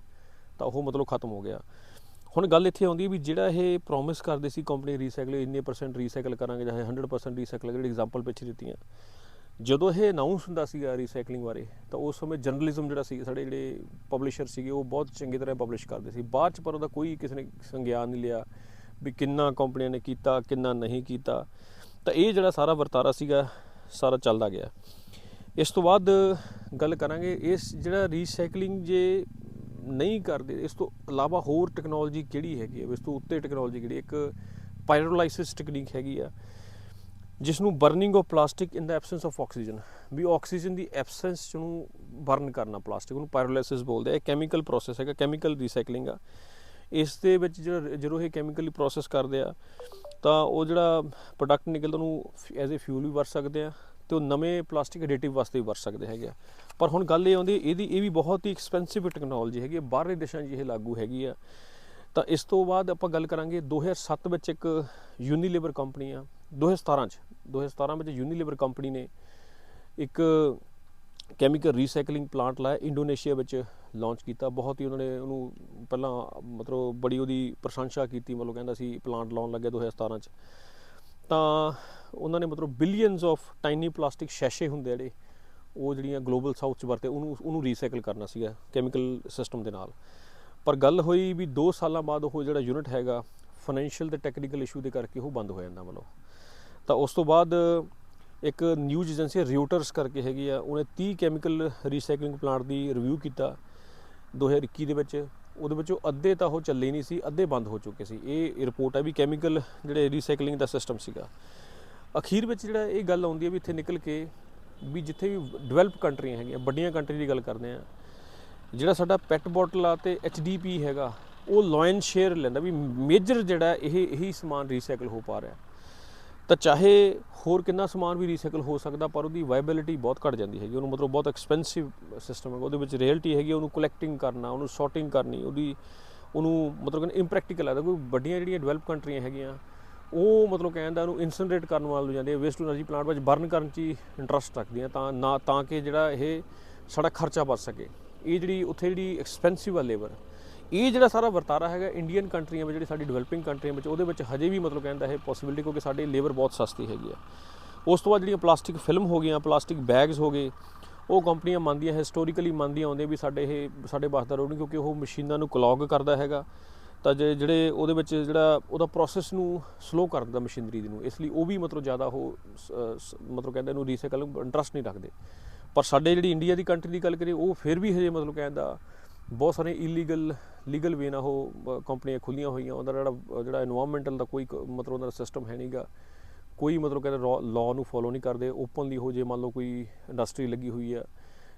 ਤਾਂ ਉਹ ਮਤਲਬ ਖਤਮ ਹੋ ਗਿਆ। ਹੁਣ ਗੱਲ ਇੱਥੇ ਆਉਂਦੀ ਹੈ ਵੀ ਜਿਹੜਾ ਇਹ ਪ੍ਰੋਮਿਸ ਕਰਦੇ ਸੀ ਕੰਪਨੀ ਰੀਸਾਈਕਲ ਇੰਨੇ ਪਰਸੈਂਟ ਰੀਸਾਈਕਲ ਕਰਾਂਗੇ, ਜਾਂ 100% ਰੀਸਾਈਕਲ ਜਿਹੜੀ ਐਗਜ਼ਾਮਪਲ ਪਿੱਛੇ ਦਿੱਤੀਆਂ। ਜਦੋਂ ਇਹ ਅਨਾਉਂਸ ਹੁੰਦਾ ਸੀਗਾ ਰੀਸਾਈਕਲਿੰਗ ਬਾਰੇ, ਤਾਂ ਉਸ ਸਮੇਂ ਜਰਨਲਿਜ਼ਮ ਜਿਹੜਾ ਸੀ, ਸਾਡੇ ਜਿਹੜੇ ਪਬਲਿਸ਼ਰ ਸੀਗੇ, ਉਹ ਬਹੁਤ ਚੰਗੀ ਤਰ੍ਹਾਂ ਪਬਲਿਸ਼ ਕਰਦੇ ਸੀ। ਬਾਅਦ ਚ ਪਰ ਉਹਦਾ ਕੋਈ ਕਿਸੇ ਨੇ ਸੰਗਿਆਨ ਨਹੀਂ ਲਿਆ ਵੀ ਕਿੰਨਾ ਕੰਪਨੀਆਂ ਨੇ ਕੀਤਾ, ਕਿੰਨਾ ਨਹੀਂ ਕੀਤਾ। ਤਾਂ ਇਹ ਜਿਹੜਾ ਸਾਰਾ ਵਰਤਾਰਾ ਸੀਗਾ, ਸਾਰਾ ਚੱਲਦਾ ਗਿਆ। ਇਸ ਤੋਂ ਬਾਅਦ ਗੱਲ ਕਰਾਂਗੇ, ਇਸ ਜਿਹੜਾ ਰੀਸਾਈਕਲਿੰਗ ਜੇ ਨਹੀਂ ਕਰਦੇ, ਇਸ ਤੋਂ ਇਲਾਵਾ ਹੋਰ ਟੈਕਨੋਲੋਜੀ ਕਿਹੜੀ ਹੈਗੀ ਹੈ ਇਸ ਤੋਂ ਉੱਤੇ ਟੈਕਨੋਲੋਜੀ ਕਿਹੜੀ ਇੱਕ ਪਾਇਰੋਲਾਈਸਿਸ ਟੈਕਨੀਕ ਹੈਗੀ ਆ ਜਿਸ ਨੂੰ burning of plastic in the absence of oxygen we oxygen ਦੀ ਐਬਸੈਂਸ ਨੂੰ ਬਰਨ ਕਰਨਾ ਪਲਾਸਟਿਕ ਨੂੰ ਪਾਇਰੋਲਾਈਸਿਸ ਬੋਲਦੇ ਆ, ਇਹ ਕੈਮੀਕਲ ਪ੍ਰੋਸੈਸ ਹੈਗਾ ਕੈਮੀਕਲ ਰੀਸਾਈਕਲਿੰਗ ਆ। ਇਸ ਦੇ ਵਿੱਚ ਜਿਹੜਾ, ਜਦੋਂ ਇਹ ਕੈਮੀਕਲੀ ਪ੍ਰੋਸੈਸ ਕਰਦੇ ਆ, ਤਾਂ ਉਹ ਜਿਹੜਾ ਪ੍ਰੋਡਕਟ ਨਿਕਲਦਾ ਉਹਨੂੰ ਐਜ਼ ਅ ਫਿਊਲ ਵੀ ਵਰਤ ਸਕਦੇ ਆ ਤੇ ਉਹ ਨਵੇਂ ਪਲਾਸਟਿਕ ਐਡੀਟਿਵ ਵਾਸਤੇ ਵੀ ਵਰਤ ਸਕਦੇ ਹੈਗੇ ਆ। ਪਰ ਹੁਣ ਗੱਲ ਇਹ ਆਉਂਦੀ, ਇਹਦੀ, ਇਹ ਵੀ ਬਹੁਤ ਹੀ ਐਕਸਪੈਂਸਿਵ ਟੈਕਨੋਲੋਜੀ ਹੈਗੀ ਆ, ਬਾਹਰਲੇ ਦੇਸ਼ਾਂ 'ਚ ਇਹ ਲਾਗੂ ਹੈਗੀ ਆ, ਤਾਂ ਇਸ ਤੋਂ ਬਾਅਦ ਆਪਾਂ ਗੱਲ ਕਰਾਂਗੇ 2007 ਵਿੱਚ ਇੱਕ ਯੂਨੀਲੀਵਰ ਕੰਪਨੀ ਆ 2017 ਚ 2017 ਵਿੱਚ ਯੂਨੀਲੀਵਰ ਕੰਪਨੀ ਨੇ ਇੱਕ ਕੈਮੀਕਲ ਰੀਸਾਈਕਲਿੰਗ ਪਲਾਂਟ ਲਾਇਆ ਇੰਡੋਨੇਸ਼ੀਆ ਵਿੱਚ ਲਾਂਚ ਕੀਤਾ। ਬਹੁਤ ਹੀ ਉਹਨਾਂ ਨੇ ਉਹਨੂੰ ਪਹਿਲਾਂ ਮਤਲਬ ਬੜੀ ਉਹਦੀ ਪ੍ਰਸ਼ੰਸਾ ਕੀਤੀ, ਮਤਲਬ ਕਹਿੰਦਾ ਸੀ ਪਲਾਂਟ ਲਾਉਣ ਲੱਗੇ 2017 ਚ। ਤਾਂ ਉਹਨਾਂ ਨੇ ਮਤਲਬ ਬਿਲੀਅਨਸ ਆਫ ਟਾਈਨੀ ਪਲਾਸਟਿਕ ਸ਼ੈਸ਼ੇ ਹੁੰਦੇ ਜਿਹੜੇ, ਉਹ ਜਿਹੜੀਆਂ ਗਲੋਬਲ ਸਾਊਥ ਚ ਵਰਤੇ, ਉਹਨੂੰ ਉਹਨੂੰ ਰੀਸਾਈਕਲ ਕਰਨਾ ਸੀਗਾ ਕੈਮੀਕਲ ਸਿਸਟਮ ਦੇ ਨਾਲ। ਪਰ ਗੱਲ ਹੋਈ ਵੀ 2 ਸਾਲਾਂ ਬਾਅਦ ਉਹ ਜਿਹੜਾ ਯੂਨਿਟ ਹੈਗਾ ਫਾਈਨੈਂਸ਼ੀਅਲ ਤੇ ਟੈਕਨੀਕਲ ਇਸ਼ੂ ਦੇ ਕਰਕੇ ਉਹ ਬੰਦ ਹੋ ਜਾਂਦਾ ਮਤਲਬ। ਤਾਂ ਉਸ ਤੋਂ ਬਾਅਦ ਇੱਕ ਨਿਊਜ਼ ਏਜੰਸੀ ਰਿਊਟਰਸ ਕਰਕੇ ਹੈਗੀ ਆ, ਉਹਨੇ 30 ਕੈਮੀਕਲ ਰੀਸਾਈਕਲਿੰਗ ਪਲਾਂਟ ਦੀ ਰਿਵਿਊ ਕੀਤਾ 2021 ਦੇ ਵਿੱਚ। ਉਹਦੇ ਵਿੱਚੋਂ ਅੱਧੇ ਤਾਂ ਉਹ ਚੱਲੇ ਨਹੀਂ ਸੀ, ਅੱਧੇ ਬੰਦ ਹੋ ਚੁੱਕੇ ਸੀ। ਇਹ ਰਿਪੋਰਟ ਹੈ ਵੀ ਕੈਮੀਕਲ ਜਿਹੜੇ ਰੀਸਾਈਕਲਿੰਗ ਦਾ ਸਿਸਟਮ ਸੀਗਾ। ਅਖੀਰ ਵਿੱਚ ਜਿਹੜਾ ਇਹ ਗੱਲ ਆਉਂਦੀ ਹੈ ਵੀ ਇੱਥੇ ਨਿਕਲ ਕੇ ਵੀ ਜਿੱਥੇ ਵੀ ਡਿਵੈਲਪ ਕੰਟਰੀਆਂ ਹੈਗੀਆਂ, ਵੱਡੀਆਂ ਕੰਟਰੀ ਦੀ ਗੱਲ ਕਰਦੇ ਆ ਜਿਹੜਾ ਸਾਡਾ ਪੈਟ ਬੋਟਲ ਆ ਤੇ ਐਚਡੀਪੀ ਹੈਗਾ, ਉਹ ਲਾਇਨ ਸ਼ੇਅਰ ਲੈਂਦਾ ਵੀ ਮੇਜਰ ਜਿਹੜਾ ਇਹ, ਇਹੀ ਸਮਾਨ ਰੀਸਾਈਕਲ ਹੋ ਪਾ ਰਿਹਾ। ਤਾਂ ਚਾਹੇ ਹੋਰ ਕਿੰਨਾ ਸਮਾਨ ਵੀ ਰੀਸਾਈਕਲ ਹੋ ਸਕਦਾ, ਪਰ ਉਹਦੀ ਵਾਇਬਿਲਿਟੀ ਬਹੁਤ ਘਟ ਜਾਂਦੀ ਹੈਗੀ। ਉਹਨੂੰ ਮਤਲਬ ਬਹੁਤ ਐਕਸਪੈਂਸਿਵ ਸਿਸਟਮ ਹੈ ਉਹਦੇ ਵਿੱਚ ਰਿਐਲਿਟੀ ਹੈਗੀ, ਉਹਨੂੰ ਕਲੈਕਟਿੰਗ ਕਰਨਾ, ਉਹਨੂੰ ਸੌਰਟਿੰਗ ਕਰਨੀ, ਉਹਦੀ, ਉਹਨੂੰ ਮਤਲਬ ਕਿ ਇੰਪ੍ਰੈਕਟੀਕਲ ਲੱਗਦਾ। ਕੋਈ ਵੱਡੀਆਂ ਜਿਹੜੀਆਂ ਡਿਵੈਲਪ ਕੰਟਰੀਆਂ ਹੈਗੀਆਂ, ਉਹ ਮਤਲਬ ਕਹਿੰਦਾ ਉਹਨੂੰ ਇਨਸਿਨਰੇਟ ਕਰਨ ਵਾਲ ਨੂੰ ਜਾਂਦੇ ਵੇਸਟ ਟੂ એનર્ਜੀ ਪਲਾਂਟ ਵਿੱਚ ਬਰਨ ਕਰਨ 'ਚ ਇੰਟਰਸਟ ਰੱਖਦੀਆਂ, ਤਾਂ ਨਾ, ਤਾਂ ਕਿ ਜਿਹੜਾ ਇਹ ਸਾਡਾ ਖਰਚਾ ਵੱਧ ਸਕੇ। ਇਹ ਜਿਹੜੀ, ਉੱਥੇ ਜਿਹੜੀ ਐਕਸਪੈਂਸਿਵ ਆ ਲੇਬਰ ਇਹ ਜਿਹੜਾ ਸਾਰਾ ਵਰਤਾਰਾ ਹੈਗਾ ਇੰਡੀਅਨ ਕੰਟਰੀਆਂ ਵਿੱਚ, ਜਿਹੜੀ ਸਾਡੀ ਡਿਵੈਲਪਿੰਗ ਕੰਟਰੀਆਂ ਵਿੱਚ, ਉਹਦੇ ਵਿੱਚ ਹਜੇ ਵੀ ਮਤਲਬ ਕਹਿੰਦਾ ਇਹ ਪੋਸਿਬਿਲਿਟੀ ਕਿਉਂਕਿ ਸਾਡੀ ਲੇਬਰ ਬਹੁਤ ਸਸਤੀ ਹੈਗੀ ਆ। ਉਸ ਤੋਂ ਬਾਅਦ ਜਿਹੜੀਆਂ ਪਲਾਸਟਿਕ ਫਿਲਮ ਹੋ ਗਈਆਂ ਪਲਾਸਟਿਕ ਬੈਗਸ ਹੋ ਗਏ, ਉਹ ਕੰਪਨੀਆਂ ਮੰਨਦੀਆਂ ਹਿਸਟੋਰੀਕਲੀ ਮੰਨਦੀਆਂ ਆਉਂਦੀਆਂ ਵੀ ਸਾਡੇ ਇਹ, ਸਾਡੇ ਵਾਸਤੇ ਰੋਡ ਨਹੀਂ ਕਿਉਂਕਿ ਉਹ ਮਸ਼ੀਨਾਂ ਨੂੰ ਕਲੌਗ ਕਰਦਾ ਹੈਗਾ। ਤਾਂ ਜੇ ਜਿਹੜੇ ਉਹਦੇ ਵਿੱਚ ਜਿਹੜਾ ਉਹਦਾ ਪ੍ਰੋਸੈਸ ਨੂੰ ਸਲੋ ਕਰ ਦਿੰਦਾ ਮਸ਼ੀਨਰੀ ਨੂੰ, ਇਸ ਲਈ ਉਹ ਵੀ ਮਤਲਬ ਜ਼ਿਆਦਾ ਉਹ ਸ- ਮਤਲਬ ਕਹਿੰਦਾ ਇਹਨੂੰ ਰੀਸਾਈਕਲ ਇੰਟਰਸਟ ਨਹੀਂ ਰੱਖਦੇ। ਪਰ ਸਾਡੇ ਜਿਹੜੀ ਇੰਡੀਆ ਦੀ ਕੰਟਰੀ ਦੀ ਗੱਲ ਕਰੀਏ, ਉਹ ਫਿਰ ਵੀ ਹਜੇ ਮਤਲਬ ਕਹਿੰਦਾ ਬਹੁਤ ਸਾਰੇ ਇਲੀਗਲ ਲੀਗਲ ਵੇ ਨਾ ਉਹ ਕੰਪਨੀਆਂ ਖੁੱਲੀਆਂ ਹੋਈਆਂ, ਉਹਦਾ ਜਿਹੜਾ ਜਿਹੜਾ এনवायरमेंटਲ ਦਾ ਕੋਈ ਮਤਲਬ ਉਹਨਾਂ ਦਾ ਸਿਸਟਮ ਹੈ ਨਹੀਂਗਾ ਕੋਈ ਮਤਲਬ ਕਹਿੰਦਾ ਲਾਅ ਨੂੰ ਫੋਲੋ ਨਹੀਂ ਕਰਦੇ। ਓਪਨਲੀ ਹੋ ਜੇ ਮੰਨ ਲਓ ਕੋਈ ਇੰਡਸਟਰੀ ਲੱਗੀ ਹੋਈ ਆ,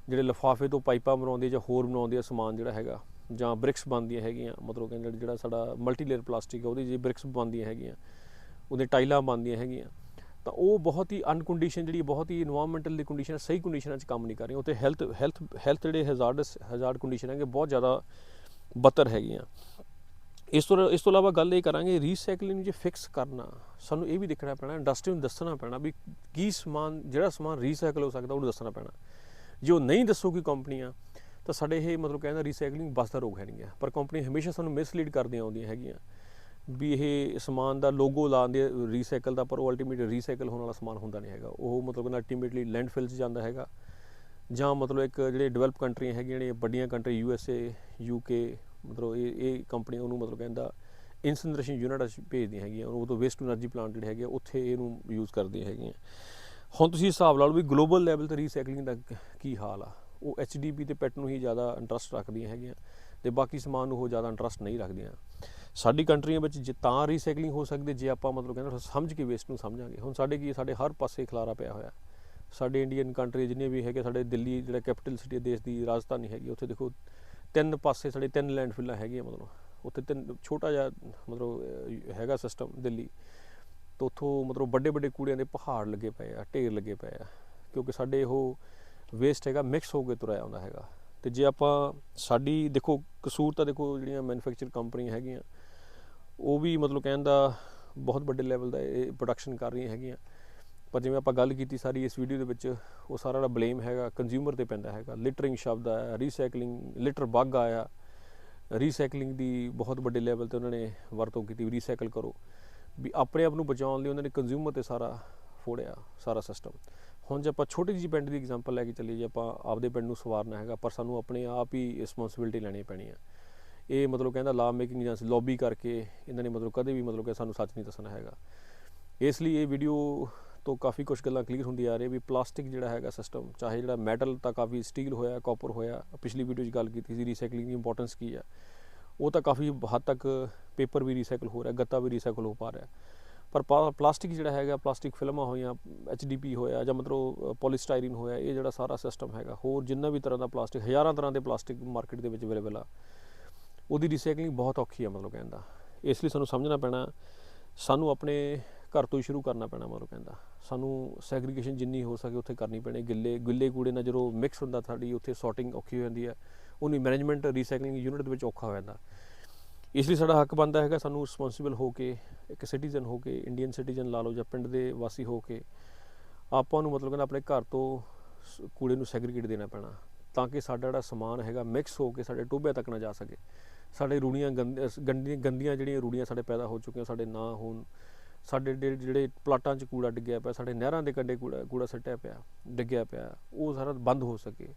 ਜਿਹੜੇ ਲਫਾਫੇ ਤੋਂ ਪਾਈਪਾਂ ਬਣਾਉਂਦੇ ਜਾਂ ਹੋਰ ਬਣਾਉਂਦੇ ਆ ਸਮਾਨ ਜਿਹੜਾ ਹੈਗਾ, ਜਾਂ ਬ੍ਰਿਕਸ ਬਣਦੀਆਂ ਹੈਗੀਆਂ, ਮਤਲਬ ਕਹਿੰਦੇ ਜਿਹੜਾ ਸਾਡਾ ਮਲਟੀ ਲੇਅਰ ਪਲਾਸਟਿਕ ਆ, ਉਹਦੀ ਜੇ ਬ੍ਰਿਕਸ ਬਣਦੀਆਂ ਹੈਗੀਆਂ, ਉਹਦੇ ਟਾਈਲਾਂ ਬਣਦੀਆਂ ਹੈਗੀਆਂ ਤਾਂ ਉਹ ਬਹੁਤ ਹੀ ਅਨਕੰਡੀਸ਼ਨ ਜਿਹੜੀ ਬਹੁਤ ਹੀ এনवायरमेंटਲ ਦੀ ਕੰਡੀਸ਼ਨ ਸਹੀ ਕੰਡੀਸ਼ਨਾਂ 'ਚ ਕੰਮ ਨਹੀਂ ਕਰ ਰਹੀ ਉਤੇ ਹੈਲਥ ਹੈਲਥ ਹੈਲਥ ਜਿਹੜੇ ਹੈਜ਼ਾਰਡਸ ਹਜ਼ਾਰਡ ਕੰਡੀਸ਼ਨ ਹੈਗੇ, ਬਹੁਤ ਜ਼ਿਆਦਾ ਬੱਤਰ ਹੈਗੀਆਂ। ਇਸ ਤੋਂ ਇਸ ਤੋਂ ਇਲਾਵਾ ਗੱਲ ਇਹ ਕਰਾਂਗੇ ਰੀਸਾਈਕਲਿੰਗ ਨੂੰ ਜੇ ਫਿਕਸ ਕਰਨਾ, ਸਾਨੂੰ ਇਹ ਵੀ ਦੇਖਣਾ ਪੈਣਾ ਇੰਡਸਟਰੀ ਨੂੰ ਦੱਸਣਾ ਪੈਣਾ ਵੀ ਕੀ ਸਮਾਨ, ਜਿਹੜਾ ਸਮਾਨ ਰੀਸਾਈਕਲ ਹੋ ਸਕਦਾ, ਉਹਨੂੰ ਦੱਸਣਾ ਪੈਣਾ। ਜੇ ਉਹ ਨਹੀਂ ਦੱਸੂਗੀ ਕੰਪਨੀਆਂ, ਤਾਂ ਸਾਡੇ ਇਹ ਮਤਲਬ ਕਹਿੰਦਾ ਰੀਸਾਈਕਲਿੰਗ ਬਸ ਦਾ ਰੋਗ ਹੈ ਨਹੀਂ ਪਰ ਕੰਪਨੀ ਹਮੇਸ਼ਾ ਸਾਨੂੰ ਮਿਸਲੀਡ ਕਰਦੀਆਂ ਆਉਂਦੀਆਂ ਹੈਗੀਆਂ। ਵੀ ਇਹ ਸਮਾਨ ਦਾ ਲੋਗੋ ਲਾਉਂਦੇ ਰੀਸਾਈਕਲ ਦਾ, ਪਰ ਉਹ ਅਲਟੀਮੇਟ ਰੀਸਾਈਕਲ ਹੋਣ ਵਾਲਾ ਸਮਾਨ ਹੁੰਦਾ ਨਹੀਂ ਹੈਗਾ। ਉਹ ਮਤਲਬ ਕਿ ਅਲਟੀਮੇਟਲੀ ਲੈਂਡਫਿਲ 'ਚ ਜਾਂਦਾ ਹੈਗਾ। ਜਾਂ ਮਤਲਬ ਇੱਕ ਜਿਹੜੇ ਡਿਵੈਲਪ ਕੰਟਰੀਆਂ ਹੈਗੀਆਂ ਜਿਹੜੀਆਂ ਵੱਡੀਆਂ country U S A U K ਮਤਲਬ ਇਹ ਇਹ ਕੰਪਨੀ ਉਹਨੂੰ ਮਤਲਬ ਕਹਿੰਦਾ ਇਨਸਿਨਰੇਸ਼ਨ ਯੂਨਿਟ ਅਸੀਂ ਭੇਜਦੀਆਂ ਹੈਗੀਆਂ। ਉਹ ਤੋਂ ਵੇਸਟ ਐਨਰਜੀ ਪਲਾਂਟ ਜਿਹੜੇ ਹੈਗੇ ਉੱਥੇ ਇਹਨੂੰ ਯੂਜ਼ ਕਰਦੀਆਂ ਹੈਗੀਆਂ। ਹੁਣ ਤੁਸੀਂ ਹਿਸਾਬ ਲਾ ਲਓ ਵੀ ਗਲੋਬਲ ਲੈਵਲ ਤੇ ਰੀਸਾਈਕਲਿੰਗ ਦਾ ਕੀ ਹਾਲ ਆ? ਉਹ ਐੱਚ ਡੀ ਪੀ ਤੇ ਪੈਟ ਨੂੰ ਹੀ ਜ਼ਿਆਦਾ ਇੰਟਰਸਟ ਰੱਖਦੀਆਂ ਹੈਗੀਆਂ ਤੇ ਬਾਕੀ ਸਮਾਨ ਨੂੰ ਉਹ ਜ਼ਿਆਦਾ ਇੰਟਰਸਟ ਨਹੀਂ ਰੱਖਦੀਆਂ। ਸਾਡੀ ਕੰਟਰੀਆਂ ਵਿੱਚ ਜੇ ਤਾਂ ਰੀਸਾਈਕਲਿੰਗ ਹੋ ਸਕਦੀ ਜੇ ਆਪਾਂ ਮਤਲਬ ਕਹਿੰਦੇ ਸਮਝ ਕੇ ਵੇਸਟ ਨੂੰ ਸਮਝਾਂਗੇ। ਹੁਣ ਸਾਡੇ ਕੀ ਸਾਡੇ ਹਰ ਪਾਸੇ ਖਲਾਰਾ ਪਿਆ ਹੋਇਆ ਸਾਡੇ ਇੰਡੀਅਨ ਕੰਟਰੀ ਜਿੰਨੇ ਵੀ ਹੈਗੇ, ਸਾਡੇ ਦਿੱਲੀ ਜਿਹੜਾ ਕੈਪੀਟਲ ਸਿਟੀ ਦੇਸ਼ ਦੀ ਰਾਜਧਾਨੀ ਹੈਗੀ, ਉੱਥੇ ਦੇਖੋ ਤਿੰਨ ਪਾਸੇ ਸਾਡੇ ਤਿੰਨ ਲੈਂਡਫਿਲਾਂ ਹੈਗੀਆਂ ਮਤਲਬ। ਉੱਥੇ ਤਿੰਨ ਛੋਟਾ ਜਿਹਾ ਮਤਲਬ ਹੈਗਾ ਸਿਸਟਮ ਦਿੱਲੀ। ਤੋਂ ਉੱਥੋਂ ਮਤਲਬ ਵੱਡੇ ਵੱਡੇ ਕੂੜਿਆਂ ਦੇ ਪਹਾੜ ਲੱਗੇ ਪਏ ਆ, ਢੇਰ ਲੱਗੇ ਪਏ ਆ। ਕਿਉਂਕਿ ਸਾਡੇ ਉਹ ਵੇਸਟ ਹੈਗਾ ਮਿਕਸ ਹੋ ਕੇ ਤੁਰਿਆ ਆਉਂਦਾ ਹੈਗਾ। ਤੇ ਜੇ ਆਪਾਂ ਸਾਡੀ, ਦੇਖੋ ਕਸੂਰ ਤਾਂ ਦੇਖੋ ਜਿਹੜੀਆਂ ਮੈਨੂਫੈਕਚਰ ਕੰਪਨੀਆਂ ਹੈਗੀਆਂ ਉਹ ਵੀ ਮਤਲਬ ਕਹਿਣ ਦਾ ਬਹੁਤ ਵੱਡੇ ਲੈਵਲ ਦਾ ਇਹ ਪ੍ਰੋਡਕਸ਼ਨ ਕਰ ਰਹੀਆਂ ਹੈਗੀਆਂ। ਪਰ ਜਿਵੇਂ ਆਪਾਂ ਗੱਲ ਕੀਤੀ ਸਾਰੀ ਇਸ ਵੀਡੀਓ ਦੇ ਵਿੱਚ, ਉਹ ਸਾਰਾ ਦਾ ਬਲੇਮ ਹੈਗਾ ਕੰਜ਼ਿਊਮਰ ਤੇ ਪੈਂਦਾ ਹੈਗਾ। ਲਿਟਰਿੰਗ ਸ਼ਬਦ ਆਇਆ ਰੀਸਾਈਕਲਿੰਗ ਲਿਟਰ ਬੱਗ ਆਇਆ। ਰੀਸਾਈਕਲਿੰਗ ਦੀ ਬਹੁਤ ਵੱਡੇ ਲੈਵਲ ਤੇ ਉਹਨਾਂ ਨੇ ਵਰਤੋਂ ਕੀਤੀ ਰੀਸਾਈਕਲ ਕਰੋ। ਵੀ ਆਪਣੇ ਆਪ ਨੂੰ ਬਚਾਉਣ ਲਈ ਉਹਨਾਂ ਨੇ ਕੰਜ਼ਿਊਮਰ ਤੇ ਸਾਰਾ ਫੋੜਿਆ, ਸਾਰਾ ਸਿਸਟਮ ਹੁਣ ਜੇ ਆਪਾਂ ਛੋਟੀ ਜਿਹੀ ਪਿੰਡ ਦੀ ਐਗਜ਼ਾਮਪਲ ਲੈ ਕੇ ਚੱਲੀਏ, ਜੇ ਆਪਾਂ ਆਪਦੇ ਪਿੰਡ ਨੂੰ ਸਵਾਰਨਾ ਹੈਗਾ, ਪਰ ਸਾਨੂੰ ਆਪਣੇ ਆਪ ਹੀ ਰਿਸਪੌਂਸਿਬਿਲਟੀ ਲੈਣੀ ਪੈਣੀ ਆ। ਇਹ ਮਤਲਬ ਕਹਿੰਦਾ ਲਾ ਮੇਕਿੰਗ ਏਜੰਸੀ ਲੌਬੀ ਕਰਕੇ ਇਹਨਾਂ ਨੇ ਮਤਲਬ ਕਦੇ ਵੀ ਮਤਲਬ ਕਿ ਸਾਨੂੰ ਸੱਚ ਨਹੀਂ ਦੱਸਣਾ ਹੈਗਾ। ਇਸ ਲਈ ਇਹ ਵੀਡੀਓ ਤੋਂ ਕਾਫੀ ਕੁਝ ਗੱਲਾਂ ਕਲੀਅਰ ਹੁੰਦੀ ਆ ਰਹੀ ਵੀ ਪਲਾਸਟਿਕ ਜਿਹੜਾ ਹੈਗਾ ਸਿਸਟਮ ਚਾਹੇ ਜਿਹੜਾ ਮੈਟਲ ਤਾਂ ਕਾਫੀ ਸਟੀਲ ਹੋਇਆ ਕਾਪਰ ਹੋਇਆ, ਪਿਛਲੀ ਵੀਡੀਓ 'ਚ ਗੱਲ ਕੀਤੀ ਸੀ ਰੀਸਾਈਕਲਿੰਗ ਦੀ ਇੰਪੋਰਟੈਂਸ ਕੀ ਆ, ਉਹ ਤਾਂ ਕਾਫੀ ਹੱਦ ਤੱਕ ਪੇਪਰ ਵੀ ਰੀਸਾਈਕਲ ਹੋ ਰਿਹਾ, ਗੱਤਾ ਵੀ ਰੀਸਾਈਕਲ ਹੋ ਪਾ ਰਿਹਾ। ਪਰ ਪਾ- ਪਲਾਸਟਿਕ ਜਿਹੜਾ ਹੈਗਾ ਪਲਾਸਟਿਕ ਫਿਲਮਾਂ ਹੋਈਆਂ ਐਚਡੀਪੀ ਹੋਇਆ ਜਾਂ ਮਤਲਬ ਪੋਲੀਸਟਾਈਰੀਨ ਹੋਇਆ, ਇਹ ਜਿਹੜਾ ਸਾਰਾ ਸਿਸਟਮ ਹੈਗਾ, ਹੋਰ ਜਿੰਨਾ ਵੀ ਤਰ੍ਹਾਂ ਦਾ ਪਲਾਸਟਿਕ ਹਜ਼ਾਰਾਂ ਤਰ੍ਹਾਂ ਦੇ ਪਲਾਸਟਿਕ ਮਾਰਕੀਟ ਦੇ ਵਿੱਚ ਅਵੇਲੇਬਲ ਆ। ਉਹਦੀ ਰੀਸਾਈਕਲਿੰਗ ਬਹੁਤ ਔਖੀ ਹੈ ਮਤਲਬ ਕਹਿੰਦਾ ਇਸ ਲਈ ਸਾਨੂੰ ਸਮਝਣਾ ਪੈਣਾ, ਸਾਨੂੰ ਆਪਣੇ ਘਰ ਤੋਂ ਹੀ ਸ਼ੁਰੂ ਕਰਨਾ ਪੈਣਾ ਮਤਲਬ ਕਹਿੰਦਾ ਸਾਨੂੰ ਸੈਗਰੀਗੇਸ਼ਨ ਜਿੰਨੀ ਹੋ ਸਕੇ ਉੱਥੇ ਕਰਨੀ ਪੈਣੀ। ਗਿੱਲੇ ਗਿੱਲੇ ਕੂੜੇ ਨਾਲ ਜਦੋਂ ਮਿਕਸ ਹੁੰਦਾ ਸਾਡੀ, ਉੱਥੇ ਸੌਰਟਿੰਗ ਔਖੀ ਹੋ ਜਾਂਦੀ ਹੈ ਉਹਨੂੰ ਮੈਨੇਜਮੈਂਟ ਰੀਸਾਈਕਲਿੰਗ ਯੂਨਿਟ ਦੇ ਵਿੱਚ ਔਖਾ ਹੋ ਜਾਂਦਾ। ਇਸ ਲਈ ਸਾਡਾ ਹੱਕ ਬਣਦਾ ਹੈਗਾ ਸਾਨੂੰ ਰਿਸਪੌਂਸਿਬਲ ਹੋ ਕੇ, ਇੱਕ ਸਿਟੀਜ਼ਨ ਹੋ ਕੇ ਇੰਡੀਅਨ ਸਿਟੀਜ਼ਨ ਲਾ ਲਓ ਜਾਂ ਪਿੰਡ ਦੇ ਵਾਸੀ ਹੋ ਕੇ, ਆਪਾਂ ਨੂੰ ਮਤਲਬ ਕਹਿੰਦਾ ਆਪਣੇ ਘਰ ਤੋਂ ਸ- ਕੂੜੇ ਨੂੰ ਸੈਗਰੀਗੇਟ ਦੇਣਾ ਪੈਣਾ। ਤਾਂ ਕਿ ਸਾਡਾ ਜਿਹੜਾ ਸਮਾਨ ਹੈਗਾ ਮਿਕਸ ਹੋ ਕੇ ਸਾਡੇ ਟੋਭਿਆਂ ਤੱਕ ਨਾ ਜਾ ਸਕੇ। ਸਾਡੇ ਰੂੜੀਆਂ ਗੰਦ- ਗੰਦੀਆਂ ਗੰਦੀਆਂ ਜਿਹੜੀਆਂ ਰੂੜੀਆਂ ਸਾਡੇ ਪੈਦਾ ਹੋ ਚੁੱਕੀਆਂ, ਸਾਡੇ ਨਾ ਹੋਣ, ਸਾਡੇ ਜਿਹੜੇ- ਪਲਾਟਾਂ 'ਚ ਕੂੜਾ ਡਿੱਗਿਆ ਪਿਆ, ਸਾਡੇ ਨਹਿਰਾਂ ਦੇ ਕੰਢੇ ਕੂੜਾ ਕੂੜਾ ਸੱਟਿਆ ਪਿਆ, ਡਿੱਗਿਆ ਪਿਆ, ਉਹ ਸਾਰਾ ਬੰਦ ਹੋ ਸਕੇ।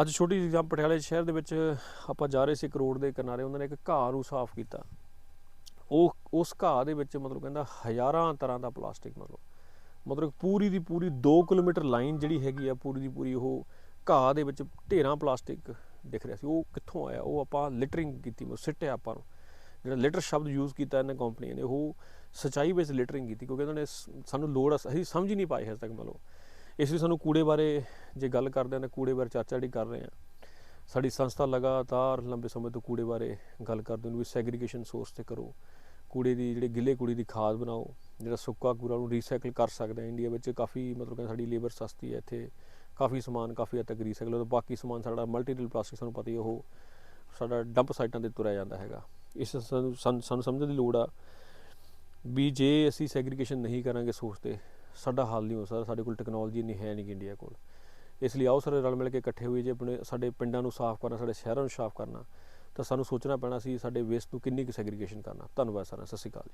ਅੱਜ ਛੋਟੀ ਜਿਹੀ ਐਗਜ਼ਾਮ ਪਟਿਆਲੇ ਸ਼ਹਿਰ ਦੇ ਵਿੱਚ ਆਪਾਂ ਜਾ ਰਹੇ ਸੀ ਇੱਕ ਰੋਡ ਦੇ ਕਿਨਾਰੇ, ਉਹਨਾਂ ਨੇ ਇੱਕ ਘਾਹ ਨੂੰ ਸਾਫ਼ ਕੀਤਾ। ਉਹ, ਉਸ ਘਾਹ ਦੇ ਵਿੱਚ ਮਤਲਬ ਕਹਿੰਦਾ ਹਜ਼ਾਰਾਂ ਤਰ੍ਹਾਂ ਦਾ ਪਲਾਸਟਿਕ ਮਤਲਬ ਮਤਲਬ ਪੂਰੀ ਦੀ ਪੂਰੀ 2 ਕਿਲੋਮੀਟਰ ਲਾਈਨ ਜਿਹੜੀ ਹੈਗੀ ਆ, ਪੂਰੀ ਦੀ ਪੂਰੀ ਉਹ ਘਾਹ ਦੇ ਵਿੱਚ ਢੇਰਾਂ ਪਲਾਸਟਿਕ ਦਿਖ ਰਿਹਾ ਸੀ। ਉਹ ਕਿੱਥੋਂ ਆਇਆ? ਉਹ ਆਪਾਂ ਲਿਟਰਿੰਗ ਕੀਤੀ, ਉਹ ਸਿੱਟਿਆ ਆਪਾਂ ਨੂੰ। ਜਿਹੜਾ ਲਿਟਰ ਸ਼ਬਦ ਯੂਜ਼ ਕੀਤਾ ਇਹਨਾਂ ਕੰਪਨੀਆਂ ਨੇ, ਉਹ ਸਚਾਈ ਵਿੱਚ ਲਿਟਰਿੰਗ ਕੀਤੀ, ਕਿਉਂਕਿ ਉਹਨਾਂ ਨੇ ਸਾਨੂੰ ਲੋੜ ਅਸੀਂ ਸਮਝ ਹੀ ਨਹੀਂ ਪਾਏ ਹਜੇ ਤੱਕ ਮਤਲਬ। ਇਸ ਲਈ ਸਾਨੂੰ ਕੂੜੇ ਬਾਰੇ ਜੇ ਗੱਲ ਕਰਦੇ ਹਾਂ ਤਾਂ ਕੂੜੇ ਬਾਰੇ ਚਰਚਾ ਜਿਹੜੀ ਕਰ ਰਹੇ ਹਾਂ ਸਾਡੀ ਸੰਸਥਾ ਲਗਾਤਾਰ ਲੰਬੇ ਸਮੇਂ ਤੋਂ ਕੂੜੇ ਬਾਰੇ ਗੱਲ ਕਰਦੇ ਨੂੰ ਵੀ ਸੈਗਰੀਗੇਸ਼ਨ ਸੋਰਸ ਤੇ ਕਰੋ। ਕੂੜੇ ਦੀ ਜਿਹੜੇ ਗਿੱਲੇ ਕੂੜੇ ਦੀ ਖਾਦ ਬਣਾਓ, ਜਿਹੜਾ ਸੁੱਕਾ ਕੂੜਾ ਨੂੰ ਰੀਸਾਈਕਲ ਕਰ ਸਕਦਾ ਇੰਡੀਆ ਵਿੱਚ ਕਾਫੀ ਮਤਲਬ ਕਿ ਸਾਡੀ ਲੇਬਰ ਸਸਤੀ ਹੈ ਇੱਥੇ। ਕਾਫੀ ਸਮਾਨ, ਕਾਫੀ ਹੱਦ ਤੱਕ ਰੀਸਾਈਕਲ ਹੋ ਬਾਕੀ ਸਮਾਨ ਸਾਡਾ ਮਲਟੀਪਲ ਪਲਾਸਟਿਕ ਸਾਨੂੰ ਪਤਾ ਹੀ ਉਹ ਸਾਡਾ ਡੰਪ ਸਾਈਟਾਂ ਤੇ ਤੁਰਿਆ ਜਾਂਦਾ ਹੈਗਾ। ਇਸ ਸਾਨੂੰ ਸਾਨੂੰ ਸਾਨੂੰ ਸਮਝਣ ਦੀ ਲੋੜ ਆ ਵੀ ਜੇ ਅਸੀਂ ਸੈਗਰੀਗੇਸ਼ਨ ਨਹੀਂ ਕਰਾਂਗੇ ਸੋਰਸ ਤੇ, ਸਾਡਾ ਹੱਲ ਨਹੀਂ ਹੋ ਸਕਦਾ। ਸਾਡੇ ਕੋਲ ਟੈਕਨੋਲੋਜੀ ਨਹੀਂ ਹੈ ਨਹੀਂ ਇੰਡੀਆ ਕੋਲ। ਇਸ ਲਈ ਆਓ ਸਾਰੇ ਰਲ ਮਿਲ ਕੇ ਇਕੱਠੇ ਹੋਈਏ, ਜੇ ਆਪਣੇ, ਸਾਡੇ ਪਿੰਡਾਂ ਨੂੰ ਸਾਫ਼ ਕਰਨਾ, ਸਾਡੇ ਸ਼ਹਿਰਾਂ ਨੂੰ ਸਾਫ਼ ਕਰਨਾ, ਤਾਂ ਸਾਨੂੰ ਸੋਚਣਾ ਪੈਣਾ ਸੀ ਸਾਡੇ ਵੇਸਟ ਨੂੰ ਕਿੰਨੀ ਕੁ ਸੈਗਰੀਗੇਸ਼ਨ ਕਰਨਾ। ਧੰਨਵਾਦ ਸਾਰਿਆਂ ਸਤਿ ਸ਼੍ਰੀ ਅਕਾਲ ਜੀ।